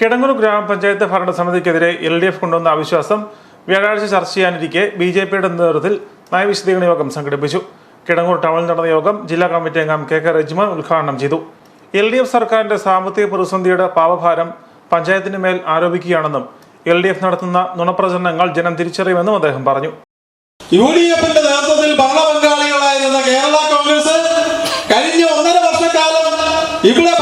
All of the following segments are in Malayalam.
കിടങ്ങൂർ ഗ്രാമപഞ്ചായത്ത് ഭരണസമിതിക്കെതിരെ എൽ ഡി എഫ് കൊണ്ടുവന്ന അവിശ്വാസം വ്യാഴാഴ്ച ചർച്ച ചെയ്യാനിരിക്കെ ബി ജെ പിയുടെ നേതൃത്വത്തിൽ നയവിശദീകരണ യോഗം സംഘടിപ്പിച്ചു. കിടങ്ങൂർ ടൗണിൽ നടന്ന യോഗം ജില്ലാ കമ്മിറ്റി അംഗം കെ കെ റെജ്മാൻ ഉദ്ഘാടനം ചെയ്തു. എൽ ഡി എഫ് സർക്കാരിന്റെ സാമ്പത്തിക പ്രതിസന്ധിയുടെ പാവഭാരം പഞ്ചായത്തിന് മേൽ ആരോപിക്കുകയാണെന്നും എൽ ഡി എഫ് നടത്തുന്ന നുണപ്രചരണങ്ങൾ ജനം തിരിച്ചറിയുമെന്നും അദ്ദേഹം പറഞ്ഞു. എഫിന്റെ നേതൃത്വത്തിൽ കേരള കോൺഗ്രസ് കഴിഞ്ഞ ഒന്നര വർഷക്കാലം ഇവിടെ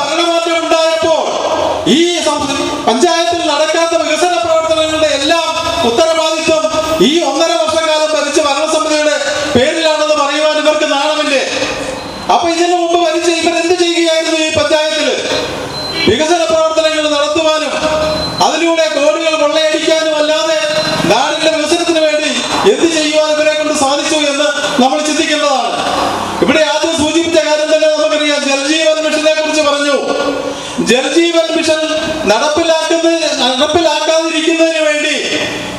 പഞ്ചായത്തിൽ നടക്കാത്ത വികസന പ്രവർത്തനങ്ങളുടെ എല്ലാം ഉത്തരവാദിത്വം ഈ ഒന്നര വർഷക്കാലം ഭരിച്ച ഭരണസമിതിയുടെ പേരിലാണെന്ന് പറയുവാൻ ഇവർക്ക് നാണമില്ലേ? അപ്പൊ ഇതിനു മുമ്പ് ഭരിച്ച ഇവർ എന്ത് ചെയ്യുകയായിരുന്നു ഈ പഞ്ചായത്തിൽ വികസന പ്രവർത്തനങ്ങൾ നടത്തുവാനും അതിലൂടെ കോടികൾ കൊള്ളയടിക്കാനും അല്ലാതെ നാടിന്റെ വികസനത്തിന് വേണ്ടി എന്ത് ചെയ്യുവാൻ ഇവരെ കൊണ്ട് സാധിച്ചു എന്ന് നമ്മൾ ചിന്തിക്കേണ്ടതാണ്. ഇവിടെ ആദ്യം സൂചിപ്പിച്ച കാര്യം തന്നെ നമുക്കറിയാം. ജൽജീവൻ മിഷനെ കുറിച്ച് പറഞ്ഞു. ജൽജീവൻ മിഷൻ നടപ്പിലാക്കുന്ന നടപ്പിലാക്കാതിരിക്കുന്നതിന് വേണ്ടി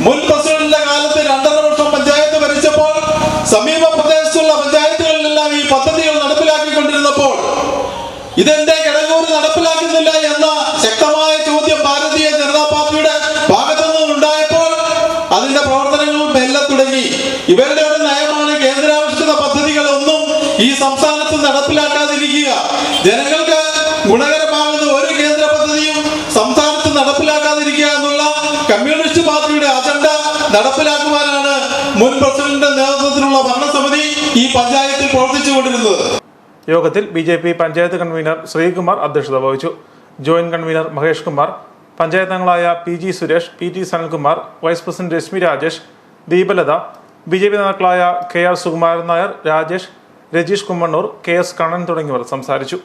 മുൻ പ്രസിഡന്റിന്റെ കാലത്ത് രണ്ടര വർഷം പഞ്ചായത്ത് ഭരിച്ചപ്പോൾ സമീപ പ്രദേശത്തുള്ള പഞ്ചായത്തുകളിലെല്ലാം ഈ പദ്ധതികൾ നടപ്പിലാക്കിക്കൊണ്ടിരുന്നപ്പോൾ ഇതെന്റെ കിടങ്ങൂർ നടപ്പിലാക്കുന്നില്ല എന്ന ശക്തമായ ചോദ്യം ഭാരതീയ ജനതാ പാർട്ടിയുടെ ഭാഗത്തു നിന്നുണ്ടായപ്പോൾ അതിന്റെ പ്രവർത്തനങ്ങൾ മെല്ലെ തുടങ്ങി. ഇവരുടെ ഒരു നയമാണ് കേന്ദ്രാവിഷ്കൃത പദ്ധതികളൊന്നും ഈ സംസ്ഥാനത്ത് നടപ്പിലാക്കാതിരിക്കുക. ജനങ്ങൾക്ക് ഗുണകരമാകുന്ന ഒരു കേന്ദ്ര പദ്ധതിയും സംസ്ഥാനത്ത് നടപ്പിലാക്കാതിരിക്കുക എന്നുള്ള കമ്മ്യൂണിസ്റ്റ് പാർട്ടിയുടെ അജണ്ട നടപ്പിലാക്കുവാനാണ് മുൻ പ്രസിഡന്റിന്റെ നേതൃത്വത്തിലുള്ള ഭരണസമിതി ഈ പഞ്ചായത്തിൽ പ്രവർത്തിച്ചുകൊണ്ടിരുന്നത് യോഗത്തിൽ B J P panchayat convener Sreekumar അധ്യക്ഷത വഹിച്ചു. ജോയിന്റ് കൺവീനർ മഹേഷ് കുമാർ പഞ്ചായത്ത് അംഗങ്ങളായ P G Suresh P T Sanalkumar vice president Reshmi Rajesh Deepalatha B J P നേതാക്കളായ K R Sukumaran Nair Rajesh Rajeesh Kummannoor K S Kannan തുടങ്ങിയവർ സംസാരിച്ചു.